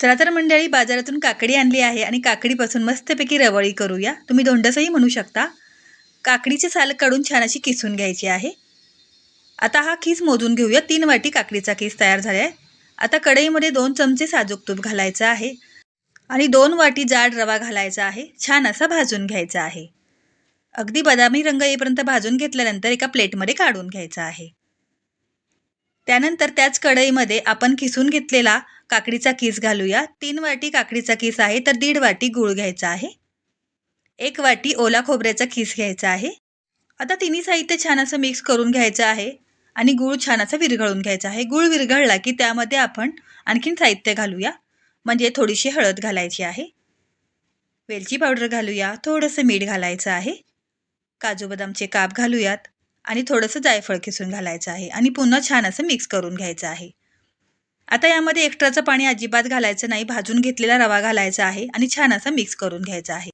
चला तर मंडळी बाजारातून काकडी आणली आहे आणि काकडीपासून मस्तपैकी रवळी करूया. तुम्ही धोंडसही म्हणू शकता. काकडीचे साल काढून छान अशी किसून घ्यायची आहे. आता हा खीस मोजून घेऊया. तीन वाटी काकडीचा खीस तयार झाला आहे आता कढईमध्ये दोन चमचे साजूक तूप घालायचं आहे आणि दोन वाटी जाड रवा घालायचा आहे. छान असा भाजून घ्यायचा आहे. अगदी बदामी रंग येईपर्यंत भाजून घेतल्यानंतर एका प्लेटमध्ये काढून घ्यायचा आहे. त्यानंतर त्याच कढईमध्ये आपण किसून घेतलेला काकडीचा किस घालूया. तीन वाटी काकडीचा किस आहे तर दीड वाटी गूळ घ्यायचा आहे. एक वाटी ओला खोबऱ्याचा किस घ्यायचा आहे. आता तिन्ही साहित्य छान असं मिक्स करून घ्यायचं आहे आणि गूळ छान असं विरघळून घ्यायचा आहे. गूळ विरघळला की त्यामध्ये आपण आणखीन साहित्य घालूया. म्हणजे थोडीशी हळद घालायची आहे. वेलची पावडर घालूया. थोडंसं मीठ घालायचं आहे. काजू बदामचे काप घालूयात. आणि थोडंसं जायफळ किसून घालायचं आहे आणि पुन्हा छान असं मिक्स करून घ्यायचं आहे. आता यामध्ये एक्स्ट्राचं पाणी अजिबात घालायचं नाही भाजून घेतलेला रवा घालायचा आहे आणि छान असं मिक्स करून घ्यायचं आहे.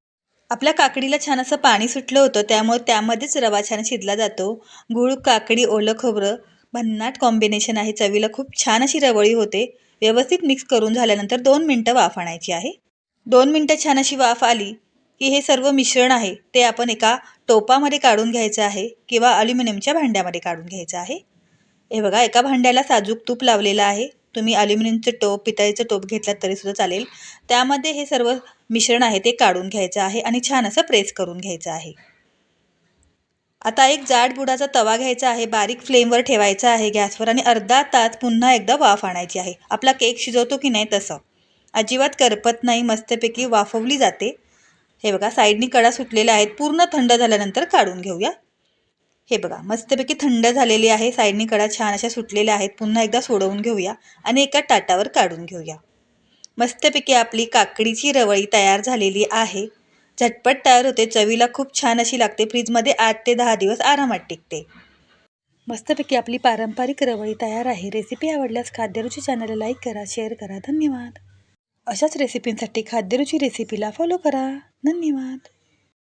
आपल्या काकडीला छान असं पाणी सुटलं होतं त्यामुळे त्यामध्येच रवा छान शिजला जातो. गूळ काकडी ओलं खोबरं भन्नाट कॉम्बिनेशन आहे. चवीला खूप छान अशी रवळी होते. व्यवस्थित मिक्स करून झाल्यानंतर दोन मिनटं वाफ आणायची आहे. दोन मिनटं छान अशी वाफ आली की हे सर्व मिश्रण आहे ते आपण एका टोपामध्ये काढून घ्यायचं आहे किंवा अल्युमिनियमच्या भांड्यामध्ये काढून घ्यायचं आहे. हे बघा एका भांड्याला साजूक तूप लावलेलं आहे. तुम्ही अल्युमिनियमचं टोप पितळीचं टोप घेतलात तरीसुद्धा चालेल. त्यामध्ये हे सर्व मिश्रण आहे ते काढून घ्यायचं आहे आणि छान असं प्रेस करून घ्यायचं आहे. आता एक जाड बुडाचा तवा घ्यायचा आहे बारीक फ्लेमवर ठेवायचा आहे गॅसवर आणि अर्धा तास पुन्हा एकदा वाफ आणायची आहे. आपला केक शिजवतो की नाही तसं. अजिबात करपत नाही मस्तपैकी वाफवली जाते. हे बघा साईडनी कडा सुटलेल्या आहेत. पूर्ण थंड झाल्यानंतर काढून घेऊया. हे बघा मस्तपैकी थंड झालेली आहे. साईडनी कडा छान अशा सुटलेल्या आहेत. पुन्हा एकदा सोडवून घेऊया आणि एका ताटावर काढून घेऊया. मस्तपैकी आपली काकडीची रवळी तयार झालेली आहे. झटपट तयार होते. चवीला खूप छान अशी लागते. फ्रीजमध्ये आठ ते दहा दिवस आरामात टिकते. मस्तपैकी आपली पारंपरिक रवळी तयार आहे. रेसिपी आवडल्यास खाद्यरुची चॅनलला लाईक करा शेअर करा. धन्यवाद. अशाच रेसिपींसाठी खाद्यरुची रेसिपीला फॉलो करा. धन्यवाद.